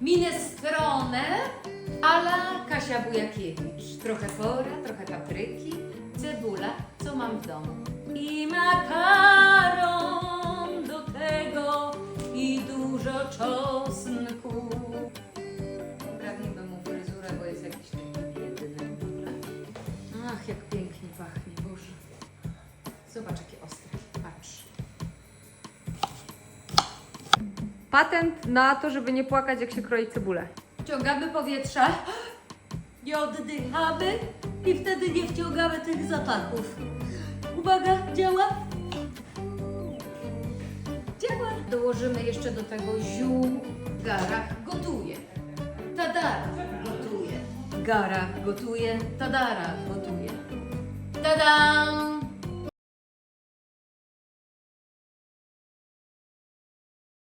Minestrone ala Kasia Bujakiewicz. Trochę pora, trochę papryki, cebula, co mam w domu. I makaron do tego i dużo czosnku. Poprawnijmy mu fryzurę, bo jest jakiś taki biedny. Ach, jak pięknie pachnie, Boże. Zobacz, jakie Patent na to, żeby nie płakać, jak się kroi cebulę. Wciągamy powietrze, nie oddychamy i wtedy nie wciągamy tych zapachów. Uwaga, działa? Działa. Dołożymy jeszcze do tego ziół. Garach gotuje. Tadara gotuje. Garach gotuje. Tadara gotuje. Tadam!